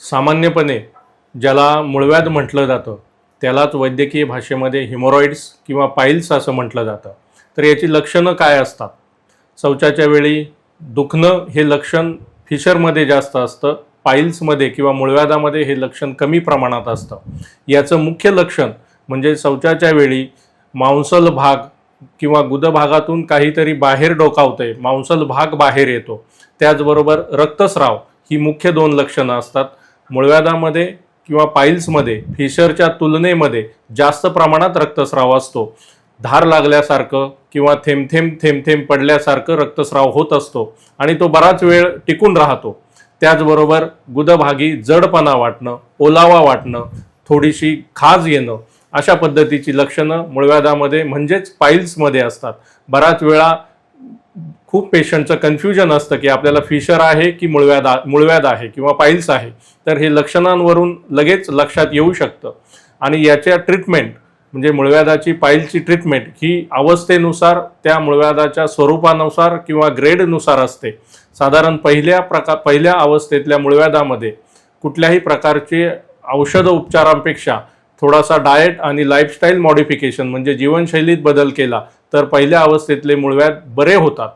सामान्यपणे ज्याला मुळव्याध म्हटलं जातं त्यालाच वैद्यकीय भाषेमध्ये हिमोरॉइड्स किंवा पाईल्स असं म्हटलं जातं. तर याची लक्षणं काय असतात? शौचाच्या वेळी दुखणं हे लक्षण फिशरमध्ये जास्त असतं पाईल्समध्ये किंवा मुळव्याधामध्ये हे लक्षण कमी प्रमाणात असतं. याचं मुख्य लक्षण म्हणजे शौचाच्या वेळी मांसल भाग किंवा गुदभागातून काहीतरी बाहेर डोकावतंय मांसल भाग बाहेर येतो. त्याचबरोबर रक्तस्राव ही मुख्य दोन लक्षणं असतात. मुळव्याधामध्ये किंवा पाईल्समध्ये फिशरच्या तुलनेमध्ये जास्त प्रमाणात रक्तस्राव असतो. धार लागल्यासारखं किंवा थेंबथेंब थेंबथेंब पडल्यासारखं रक्तस्राव होत असतो आणि तो बराच वेळ टिकून राहतो. त्याचबरोबर गुदभागी जडपणा वाटणं ओलावा वाटणं थोडीशी खाज येणं अशा पद्धतीची लक्षणं मुळव्याधामध्ये म्हणजेच पाईल्समध्ये असतात. बराच वेळा खूप पेशंटचं कन्फ्युजन असतं की आपल्याला फिशर आहे की मुळव्याद मुळव्याद आहे किंवा पाईल्स आहे. तर हे लक्षणांवरून लगेच लक्षात येऊ शकतं. आणि याच्या ट्रीटमेंट म्हणजे मुळव्यादाची पाईलची ट्रीटमेंट ही अवस्थेनुसार त्या मुळव्यादाच्या स्वरूपानुसार किंवा ग्रेडनुसार असते. साधारण पहिल्या प्रकार पहिल्या अवस्थेतल्या मुळव्यादामध्ये कुठल्याही प्रकारचे औषध उपचारांपेक्षा थोडासा डाएट आणि लाईफस्टाईल मॉडिफिकेशन म्हणजे जीवनशैलीत बदल केला तर पहिल्या अवस्थेतले मुळव्याद बरे होतात.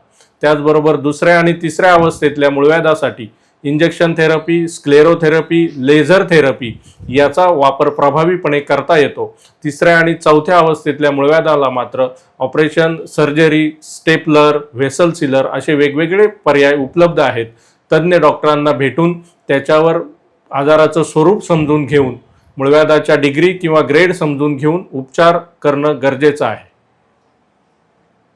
त्याचबरोबर दुसऱ्या आणि तिसऱ्या अवस्थेतल्या मुळव्याधासाठी injection therapy sclerotherapy laser therapy याचा वापर प्रभावीपणे करता येतो. तिसऱ्या आणि चौथ्या अवस्थेतल्या मुळव्याधाला मात्र operation surgery stapler vessel sealer असे वेगवेगळे पर्याय उपलब्ध आहेत. तज्ज्ञ डॉक्टरांना भेटून त्याच्यावर आजाराचं स्वरूप समजून घेऊन मुळव्याधाच्या डिग्री किंवा ग्रेड समजून घेऊन उपचार करणं गरजेचं आहे.